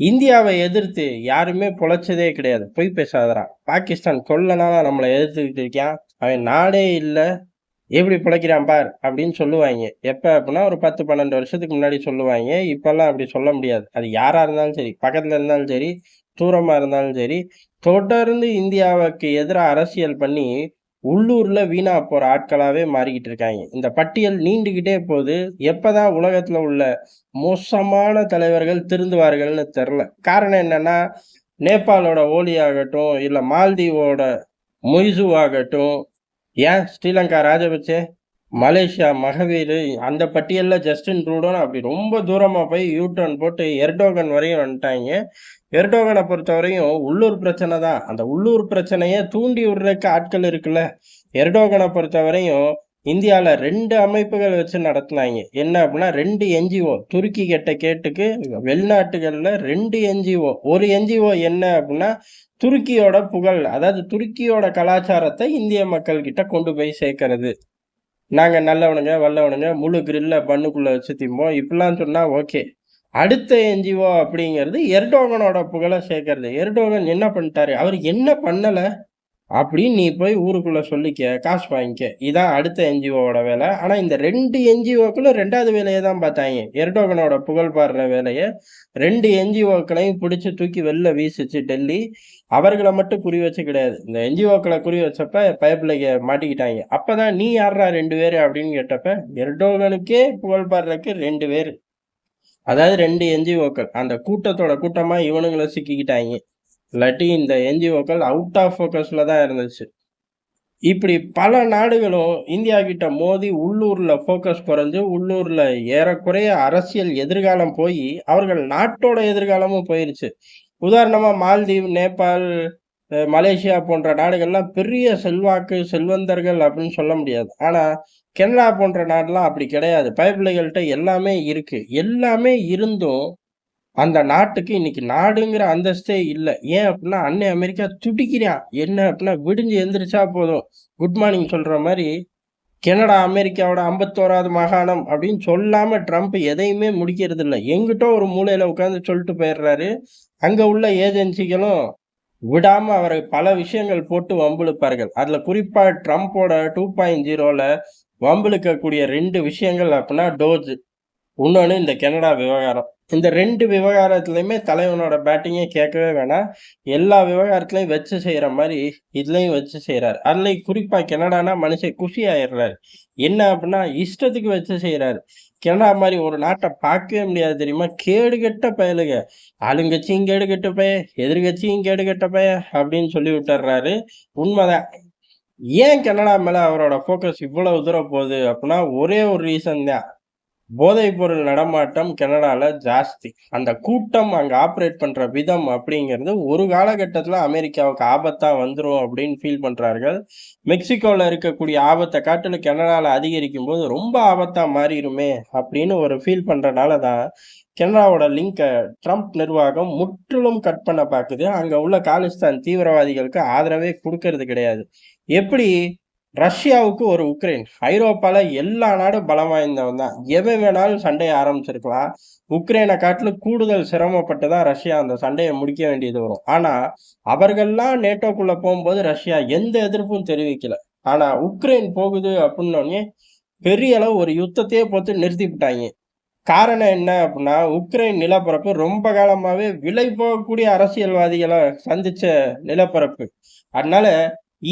இந்தியாவை எதிர்த்து யாருமே பொழைச்சதே கிடையாது. பொய் பேசாதரா பாகிஸ்தான் கொல்லனா நம்மளை எதிர்த்துக்கிட்டு இருக்கான். அவன் நாடே இல்லை. எப்படி பிழைக்கிறான் பார் அப்படின்னு சொல்லுவாங்க. எப்போ அப்படின்னா ஒரு பத்து பன்னெண்டு வருஷத்துக்கு முன்னாடி சொல்லுவாங்க. இப்பெல்லாம் அப்படி சொல்ல முடியாது. அது யாரா இருந்தாலும் சரி பக்கத்துல இருந்தாலும் சரி தூரமா இருந்தாலும் சரி தொடர்ந்து இந்தியாவுக்கு எதிராக அரசியல் பண்ணி உள்ளூரில் வீணாக போகிற ஆட்களாகவே மாறிக்கிட்டு இருக்காங்க. இந்த பட்டியல் நீண்டுக்கிட்டே போகுது எப்போதான் உலகத்தில் உள்ள மோசமான தலைவர்கள் திருந்துவார்கள்னு தெரில. காரணம் என்னென்னா நேபாளோட ஓலி ஆகட்டும் இல்லை மால்தீவோட மொய்சு ஆகட்டும் ஏன் ஸ்ரீலங்கா ராஜபக்சே மலேசியா மகவீர் அந்த பட்டியலில் ஜஸ்டின் ட்ரூடோன்னு அப்படி ரொம்ப தூரமாக போய் யூ டர்ன் போட்டு எர்டோகன் வரையும் வந்துட்டாங்க. எர்டோகனை பொறுத்தவரையும் உள்ளூர் பிரச்சனை தான். அந்த உள்ளூர் பிரச்சனையை தூண்டி விடுறதுக்கு ஆட்கள் இருக்குல்ல. எர்டோகனை பொறுத்தவரையும் இந்தியாவில் ரெண்டு அமைப்புகள் வச்சு நடத்துனாங்க. என்ன அப்படின்னா ரெண்டு என்ஜிஓ. துருக்கி கிட்ட கேட்டுக்கு வெளிநாட்டுகளில் ரெண்டு என்ஜிஓ. ஒரு என்ஜிஓ என்ன அப்படின்னா துருக்கியோட புகழ் அதாவது துருக்கியோட கலாச்சாரத்தை இந்திய மக்கள் கிட்ட கொண்டு போய் சேர்க்கறது. நாங்கள் நல்லவனுங்க வல்லவனுங்க முழு கிரில்ல பண்ணுக்குள்ளே வச்சு திம்போம். இப்படிலாம் சொன்னால் ஓகே அடுத்த என்ஜிஓ அப்படிங்கிறது எர்டோகனோட புகழை சேர்க்கறது. எர்டோகன் என்ன பண்ணிட்டாரு? அவர் என்ன பண்ணலை? அப்படின்னு நீ போய் ஊருக்குள்ளே சொல்லிக்க காசு வாங்கிக்க. இதான் அடுத்த என்ஜிஓவோட வேலை. ஆனால் இந்த ரெண்டு என்ஜிஓக்களும் ரெண்டாவது வேலையை தான் பார்த்தாங்க. எர்டோகனோட புகழ் பாடுற வேலையை ரெண்டு என்ஜிஓக்களையும் பிடிச்சி தூக்கி வெளில வீசிச்சு டெல்லி. அவர்களை மட்டும் குறி வச்சு கிடையாது. இந்த என்ஜிஓக்களை குறி வச்சப்ப பயப்பிள்ளைங்க மாட்டிக்கிட்டாங்க. அப்போ தான் நீ யாரா ரெண்டு பேர் அப்படின்னு கேட்டப்ப எர்டோகனுக்கே புகழ் பாடுறதுக்கு ரெண்டு பேர். அதாவது ரெண்டு என்ஜிஓக்கள். அந்த கூட்டத்தோட கூட்டமாக இவனுங்களை சிக்கிக்கிட்டாங்க. இல்லாட்டி இந்த என்ஜிஓக்கள் அவுட் ஆஃப் ஃபோக்கஸில் தான் இருந்துச்சு. இப்படி பல நாடுகளும் இந்தியா கிட்ட மோதி உள்ளூரில் ஃபோக்கஸ் குறைஞ்சு உள்ளூரில் ஏறக்குறைய அரசியல் எதிர்காலம் போய் அவர்கள் நாட்டோட எதிர்காலமும் போயிருச்சு. உதாரணமாக மால்தீவ் நேபாள் மலேசியா போன்ற நாடுகள்லாம் பெரிய செல்வாக்கு செல்வந்தர்கள் அப்படின்னு சொல்ல முடியாது. ஆனால் கனடா போன்ற நாடெலாம் அப்படி கிடையாது. பயப்பிள்ளைகள்கிட்ட எல்லாமே இருக்குது எல்லாமே இருந்தும் அந்த நாட்டுக்கு இன்னைக்கு நாடுங்கிற அந்தஸ்தே இல்லை. ஏன் அப்படின்னா அன்னை அமெரிக்கா துடிக்கிறான். என்ன அப்படின்னா விடிஞ்சு எந்திரிச்சா போதும். குட் மார்னிங் சொல்கிற மாதிரி கனடா அமெரிக்காவோட ஐம்பத்தோராவது மாகாணம் அப்படின்னு சொல்லாமல் ட்ரம்ப் எதையுமே முடிக்கிறது இல்லை எங்கிட்ட ஒரு மூலையில் உட்காந்து சொல்லிட்டு போயிடுறாரு. அங்கே உள்ள ஏஜென்சிகளும் விடாமல் அவரை பல விஷயங்கள் போட்டு வம்பிழுப்பார்கள். அதில் குறிப்பாக ட்ரம்ப்போட டூ பாயிண்ட் ஜீரோவில் வம்பிழுக்கக்கூடிய ரெண்டு விஷயங்கள் அப்படின்னா டோஜ். இன்னொன்று இந்த கனடா விவகாரம். இந்த ரெண்டு விவகாரத்துலையுமே தலைவனோட பேட்டிங்கே கேட்கவே வேணாம். எல்லா விவகாரத்துலையும் வச்சு செய்கிற மாதிரி இதுலையும் வச்சு செய்கிறாரு அதுலேயும் குறிப்பாக கனடானா மனுஷன் குஷி ஆயிடுறாரு. என்ன அப்படின்னா இஷ்டத்துக்கு வச்சு செய்கிறாரு கனடா மாதிரி ஒரு நாட்டை பார்க்கவே முடியாது தெரியுமா? கேடுகட்ட பயலுங்க ஆளுங்கட்சியும் கேடுகட்ட பய எதிர்கட்சியும் கேடு கெட்ட பய அப்படின்னு சொல்லி விட்டுறாரு. உண்மைதான். ஏன் கனடா மேலே அவரோட ஃபோக்கஸ் இவ்வளவு தூரம் போகுது அப்படின்னா ஒரே ஒரு ரீசன் தான். போதைப் பொருள் நடமாட்டம் கனடாவில் ஜாஸ்தி. அந்த கூட்டம் அங்கே ஆப்ரேட் பண்ணுற விதம் அப்படிங்கிறது ஒரு காலகட்டத்தில் அமெரிக்காவுக்கு ஆபத்தாக வந்துடும் அப்படின்னு ஃபீல் பண்ணுறார்கள் மெக்சிகோவில் இருக்கக்கூடிய ஆபத்தை காட்டில் கனடாவில் அதிகரிக்கும் போது ரொம்ப ஆபத்தாக மாறிடுமே அப்படின்னு ஒரு ஃபீல் பண்ணுறனால தான் கனடாவோட லிங்கை ட்ரம்ப் நிர்வாகம் முற்றிலும் கட் பண்ண பார்க்குது அங்கே உள்ள காலிஸ்தான் தீவிரவாதிகளுக்கு ஆதரவே கொடுக்கறது கிடையாது. எப்படி? ரஷ்யாவுக்கு ஒரு உக்ரைன். ஐரோப்பாவில் எல்லா நாடும் பலம் வாய்ந்தவன் தான். எவன் வேணாலும் சண்டையை ஆரம்பிச்சிருக்கலாம். உக்ரைனை காட்டிலும் கூடுதல் சிரமப்பட்டு தான் ரஷ்யா அந்த சண்டையை முடிக்க வேண்டியது வரும். ஆனால் அவர்கள்லாம் நேட்டோக்குள்ளே போகும்போது ரஷ்யா எந்த எதிர்ப்பும் தெரிவிக்கல. ஆனால் உக்ரைன் போகுது அப்படின்னோடனே பெரிய அளவு ஒரு யுத்தத்தையே போட்டு நிறுத்திவிட்டாங்க. காரணம் என்ன அப்படின்னா உக்ரைன் நிலப்பரப்பு ரொம்ப காலமாகவே விலை போகக்கூடிய அரசியல்வாதிகளை சந்திச்ச நிலப்பரப்பு. அதனால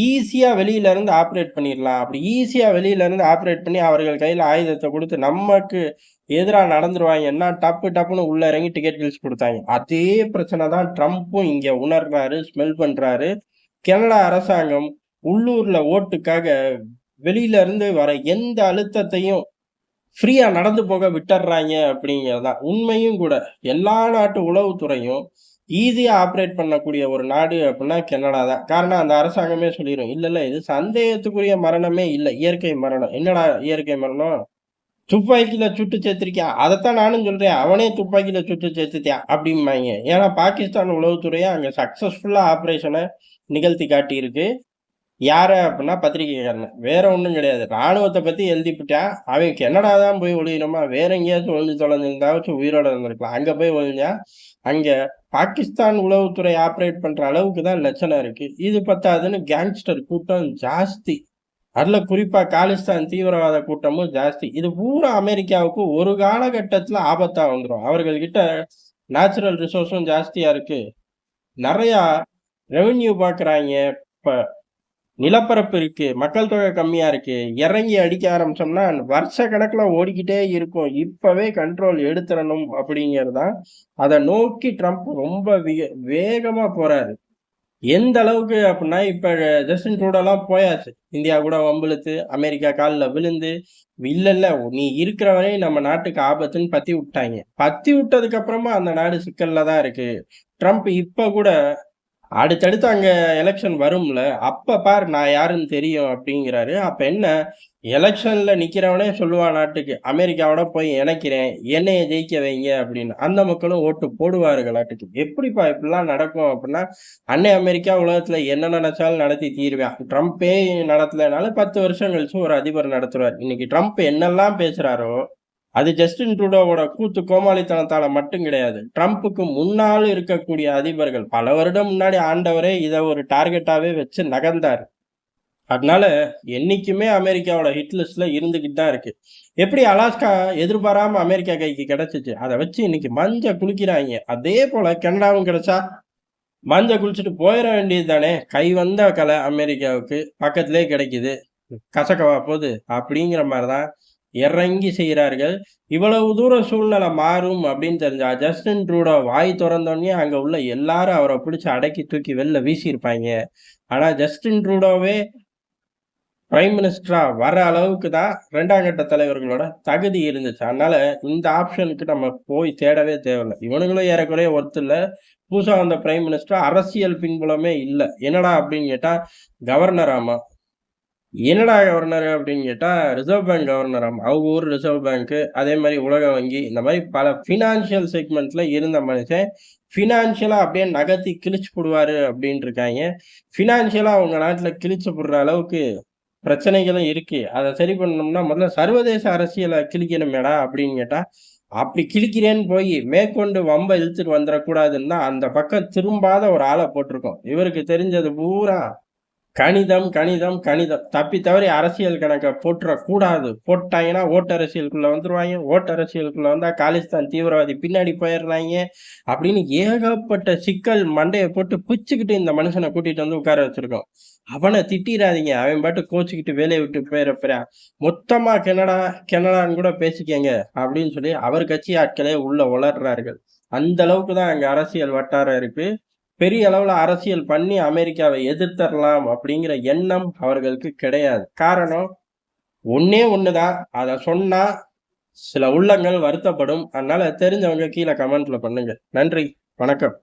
ஈஸியாக வெளியிலேருந்து ஆப்ரேட் பண்ணிடலாம். அப்படி ஈஸியாக வெளியிலேருந்து ஆப்ரேட் பண்ணி அவர்கள் கையில் ஆயுதத்தை கொடுத்து நமக்கு எதிராக நடந்துருவாங்கன்னா டப்பு டப்புன்னு உள்ள இறங்கி டிக்கெட் கில்ஸ் கொடுத்தாங்க. அதே பிரச்சனை தான் ட்ரம்ப்பும் இங்கே உணர்றாரு ஸ்மெல் பண்ணுறாரு கனடா அரசாங்கம் உள்ளூரில் ஓட்டுக்காக வெளியில இருந்து வர எந்த அழுத்தத்தையும் ஃப்ரீயாக நடந்து போக விட்டுறாங்க அப்படிங்கிறதான் உண்மையும் கூட எல்லா நாட்டு உளவுத்துறையும் ஈஸியாக ஆப்ரேட் பண்ணக்கூடிய ஒரு நாடு அப்படின்னா கனடா தான். காரணம் அந்த அரசாங்கமே சொல்லிடும் இல்லை இல்லை இது சந்தேகத்துக்குரிய மரணமே இல்லை இயற்கை மரணம். என்னடா இயற்கை மரணம்? துப்பாக்கியில் சுட்டு சேர்த்திருக்கியா? அதைத்தான் நானும் சொல்கிறேன் அவனே துப்பாக்கியில் சுட்டு சேர்த்துத்தியான் அப்படிம்பாங்க. ஏன்னா பாகிஸ்தான் உளவுத்துறையை அங்கே சக்ஸஸ்ஃபுல்லாக ஆப்ரேஷனை நிகழ்த்தி காட்டியிருக்கு. யார அப்படின்னா பத்திரிகைக்காரன் வேற ஒன்றும் கிடையாது. ராணுவத்தை பத்தி எழுதிப்பிட்டா அவன் கனடா தான் போய் ஒழியணுமா வேற எங்கேயாச்சும் ஒழிஞ்சு தொலைஞ்சிருந்தாச்சும் உயிரோட இருந்திருக்கலாம். அங்க போய் ஒழிஞ்சா அங்க பாகிஸ்தான் உளவுத்துறை ஆப்ரேட் பண்ற அளவுக்கு தான் லட்சணம் இருக்கு. இது பத்தாதுன்னு கேங்ஸ்டர் கூட்டம் ஜாஸ்தி. அதுல குறிப்பா காலிஸ்தான் தீவிரவாத கூட்டமும் ஜாஸ்தி. இது பூரா அமெரிக்காவுக்கு ஒரு காலகட்டத்துல ஆபத்தா வந்துடும் அவர்கள்கிட்ட நேச்சுரல் ரிசோர்ஸும் ஜாஸ்தியா இருக்கு. நிறையா ரெவென்யூ பார்க்குறாங்க இப்போ நிலப்பரப்பு இருக்கு மக்கள் தொகை கம்மியா இருக்கு இறங்கி அடிக்க ஆரம்பிச்சோம்னா வருஷ கணக்குல ஓடிக்கிட்டே இருக்கும். இப்பவே கண்ட்ரோல் எடுத்துடணும் அப்படிங்கறதான் அதை நோக்கி ட்ரம்ப் ரொம்ப வே- வேகமா போறாரு. எந்த அளவுக்கு அப்படின்னா இப்ப ஜஸ்டின் ட்ரூடோலாம் போயாச்சு. இந்தியா கூட வம்பிழுத்து அமெரிக்கா காலில் விழுந்து இல்ல இல்ல நீ இருக்கிற வரையும் நம்ம நாட்டுக்கு ஆபத்துன்னு பத்தி விட்டாங்க. பத்தி விட்டதுக்கு அப்புறமா அந்த நாடு சிக்கல்ல தான் இருக்கு. ட்ரம்ப் இப்ப கூட அடுத்தடுத்து அங்கே எலெக்ஷன் வரும்ல அப்போ பார் நான் யாருன்னு தெரியும் அப்படிங்கிறாரு. அப்போ என்ன? எலெக்ஷனில் நிற்கிறவனே சொல்லுவான் நாட்டுக்கு அமெரிக்காவோட போய் இணைக்கிறேன் என்னைய ஜெயிக்க வைங்க அப்படின்னு. அந்த மக்களும் ஓட்டு போடுவார்கள் நாட்டுக்கு. எப்படிப்பா இப்படிலாம் நடக்கும் அப்படின்னா அன்னை அமெரிக்கா உலகத்தில் என்ன நினைச்சாலும் நடத்தி தீர்வேன். ட்ரம்ப்பே நடத்தலைனாலும் பத்து வருஷம் கழிச்சு ஒரு அதிபர் நடத்துவார். இன்னைக்கு ட்ரம்ப் என்னெல்லாம் பேசுகிறாரோ அது ஜஸ்டின் ட்ரூடோவோட கூத்து கோமாளித்தனத்தால மட்டும் கிடையாது. ட்ரம்ப்புக்கு முன்னால் இருக்கக்கூடிய அதிபர்கள் பல வருடம் முன்னாடி ஆண்டவரே இதை ஒரு டார்கெட்டாவே வச்சு நகர்ந்தார். அதனால என்னைக்குமே அமெரிக்காவோட ஹிட்லிஸ்ட்ல இருந்துக்கிட்டு இருந்துகிட்டு தான் இருக்கு. எப்படி அலாஸ்கா எதிர்பாராம அமெரிக்கா கைக்கு கிடைச்சிச்சு? அதை வச்சு இன்னைக்கு மஞ்ச குளிக்கிறாங்க. அதே போல கனடாவும் கிடைச்சா மஞ்ச குளிச்சுட்டு போயிட வேண்டியது தானே? கை வந்த கலை அமெரிக்காவுக்கு பக்கத்திலே கிடைக்குது. கசக்கவா போகுது? அப்படிங்கிற மாதிரிதான் இறங்கி செய்கிறார்கள். இவ்வளவு தூர சூழ்நிலை மாறும் அப்படின்னு தெரிஞ்சா ஜஸ்டின் ட்ரூடோ வாய் திறந்தோடனே அங்கே உள்ள எல்லாரும் அவரை பிடிச்சி அடக்கி தூக்கி வெளில வீசியிருப்பாங்க. ஆனால் ஜஸ்டின் ட்ரூடோவே பிரைம் மினிஸ்டரா வர அளவுக்கு தான் ரெண்டாம் கட்ட தலைவர்களோட தகுதி இருந்துச்சு. அதனால இந்த ஆப்ஷனுக்கு நம்ம போய் தேடவே தேவையில்லை. இவனுங்களும் ஏறக்குறைய ஒருத்தர் புதுசாக வந்த பிரைம் மினிஸ்டர் அரசியல் பின்புலமே இல்லை. என்னடா அப்படின்னு கேட்டால் கவர்னர் ஆமாம் என்னடா கவர்னர் அப்படின்னு கேட்டால் ரிசர்வ் பேங்க் கவர்னராம் அவங்க ஊர் ரிசர்வ் பேங்க்கு அதே மாதிரி உலக வங்கி இந்த மாதிரி பல ஃபினான்ஷியல் செக்மெண்ட்ல இருந்த மனுஷன் ஃபினான்ஷியலாக அப்படியே நகர்த்தி கிழிச்சு போடுவார் அப்படின்ட்டு இருக்காங்க. ஃபினான்ஷியலாக அவங்க நாட்டில் கிழிச்சு போடுற அளவுக்கு பிரச்சனைகளும் இருக்கு. அதை சரி பண்ணணும்னா முதல்ல சர்வதேச அரசியலை கிழிக்கணுமேடா அப்படின்னு கேட்டால் அப்படி கிழிக்கிறேன்னு போய் மேற்கொண்டு வம்ப இழுத்துட்டு வந்துடக்கூடாதுன்னா அந்த பக்கம் திரும்பாத ஒரு ஆளை போட்டிருக்கோம். இவருக்கு தெரிஞ்சது பூரா கணிதம் கணிதம் கணிதம். தப்பி தவறி அரசியல் கணக்கை போட்டுறக்கூடாது போட்டாங்கன்னா ஓட்டு அரசியலுக்குள்ளே வந்துடுவாங்க ஓட்டு அரசியலுக்குள்ளே வந்தால் காலிஸ்தான் தீவிரவாதி பின்னாடி போயிடுறாங்க. அப்படின்னு ஏகப்பட்ட சிக்கல் மண்டையை போட்டு பிச்சுக்கிட்டு இந்த மனுஷனை கூட்டிகிட்டு வந்து உட்கார வச்சுருக்கோம். அவனை திட்டிடாதீங்க. அவன் பாட்டு கோச்சிக்கிட்டு வேலையை விட்டு போயிடப்பறா. மொத்தமாக கெனடா கெனடான்னு கூட பேசிக்கங்க. அப்படின்னு சொல்லி அவர் கட்சி ஆட்களே உள்ளே உளர்றார்கள். அந்த அளவுக்கு தான் அங்கே அரசியல் வட்டாரம் இருக்குது பெரிய அளவுல அரசியல் பண்ணி அமெரிக்காவை எதிர்த்தரலாம் அப்படிங்கிற எண்ணம் அவர்களுக்கு கிடையாது. காரணம் ஒன்னே ஒண்ணுதான். அதை சொன்னா சில உள்ளங்கள் வருத்தப்படும். அதனால தெரிஞ்சவங்க கீழே கமெண்ட்ல பண்ணுங்க. நன்றி. வணக்கம்.